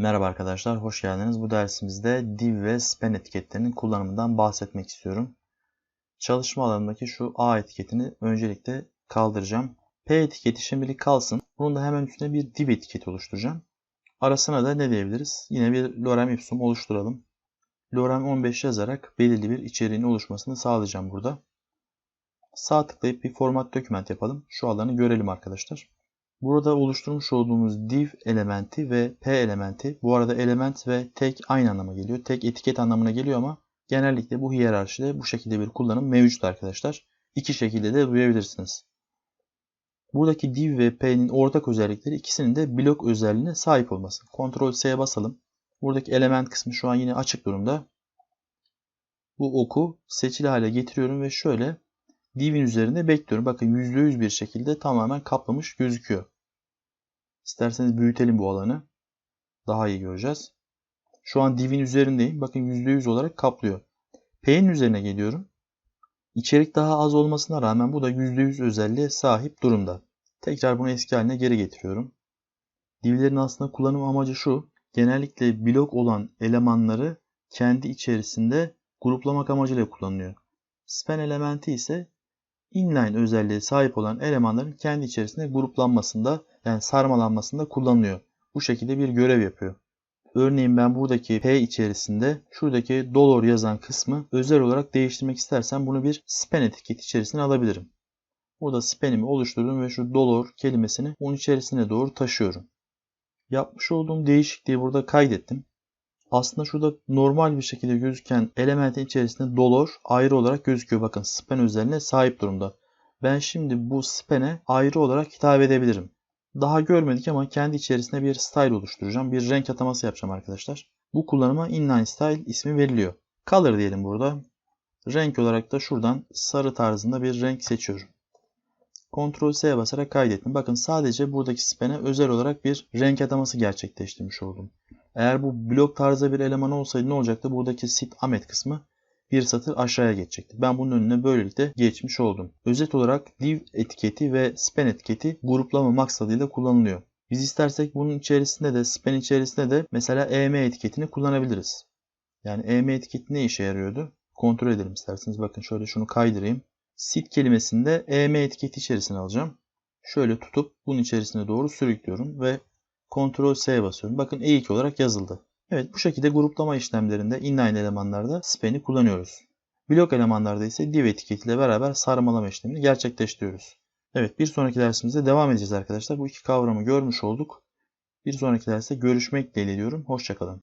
Merhaba arkadaşlar, hoş geldiniz. Bu dersimizde div ve span etiketlerinin kullanımından bahsetmek istiyorum. Çalışma alanındaki şu A etiketini öncelikle kaldıracağım. P etiketi şimdilik kalsın. Bunun da hemen üstüne bir div etiketi oluşturacağım. Arasına da ne diyebiliriz? Yine bir lorem ipsum oluşturalım. Lorem 15 yazarak belirli bir içeriğin oluşmasını sağlayacağım burada. Sağ tıklayıp bir format doküment yapalım. Şu alanı görelim arkadaşlar. Burada oluşturmuş olduğumuz div elementi ve p elementi bu arada element ve tek aynı anlama geliyor. Tek etiket anlamına geliyor ama genellikle bu hiyerarşide bu şekilde bir kullanım mevcut arkadaşlar. İki şekilde de duyabilirsiniz. Buradaki div ve p'nin ortak özellikleri ikisinin de blok özelliğine sahip olması. Ctrl S'ye basalım. Buradaki element kısmı şu an yine açık durumda. Bu oku seçili hale getiriyorum ve şöyle divin üzerinde bekliyorum. Bakın %100 bir şekilde tamamen kaplamış gözüküyor. İsterseniz büyütelim bu alanı. Daha iyi göreceğiz. Şu an divin üzerindeyim. Bakın %100 olarak kaplıyor. P'nin üzerine geliyorum. İçerik daha az olmasına rağmen bu da %100 özelliğe sahip durumda. Tekrar bunu eski haline geri getiriyorum. Divlerin aslında kullanım amacı şu. Genellikle blok olan elemanları kendi içerisinde gruplamak amacıyla kullanılıyor. Span elementi ise inline özelliğe sahip olan elemanların kendi içerisinde gruplanmasında yani sarmalanmasında kullanılıyor. Bu şekilde bir görev yapıyor. Örneğin ben buradaki P içerisinde şuradaki dollar yazan kısmı özel olarak değiştirmek istersem bunu bir span etiket içerisine alabilirim. Burada span'imi oluşturdum ve şu dollar kelimesini onun içerisine doğru taşıyorum. Yapmış olduğum değişikliği burada kaydettim. Aslında şurada normal bir şekilde gözüken elementin içerisinde dollar ayrı olarak gözüküyor. Bakın span özelliğine sahip durumda. Ben şimdi bu span'e ayrı olarak hitap edebilirim. Daha görmedik ama kendi içerisinde bir style oluşturacağım. Bir renk ataması yapacağım arkadaşlar. Bu kullanıma inline style ismi veriliyor. Color diyelim burada. Renk olarak da şuradan sarı tarzında bir renk seçiyorum. Ctrl S'ye basarak kaydettim. Bakın sadece buradaki span'e özel olarak bir renk ataması gerçekleştirmiş oldum. Eğer bu blok tarzı bir eleman olsaydı ne olacaktı? Buradaki sit amet kısmı bir satır aşağıya geçecekti. Ben bunun önüne böylelikle geçmiş oldum. Özet olarak div etiketi ve span etiketi gruplama maksadıyla kullanılıyor. Biz istersek bunun içerisinde de span içerisinde de mesela em etiketini kullanabiliriz. Yani em etiketi ne işe yarıyordu? Kontrol edelim isterseniz. Bakın şöyle şunu kaydırayım. Sit kelimesinde em etiketi içerisine alacağım. Şöyle tutup bunun içerisine doğru sürüklüyorum ve Ctrl S'ye basıyorum. Bakın E2 olarak yazıldı. Evet bu şekilde gruplama işlemlerinde inline elemanlarda span'i kullanıyoruz. Blok elemanlarda ise div etiketiyle beraber sarmalama işlemini gerçekleştiriyoruz. Evet bir sonraki dersimizde devam edeceğiz arkadaşlar. Bu iki kavramı görmüş olduk. Bir sonraki derste görüşmek dileğiyle diyorum. Hoşçakalın.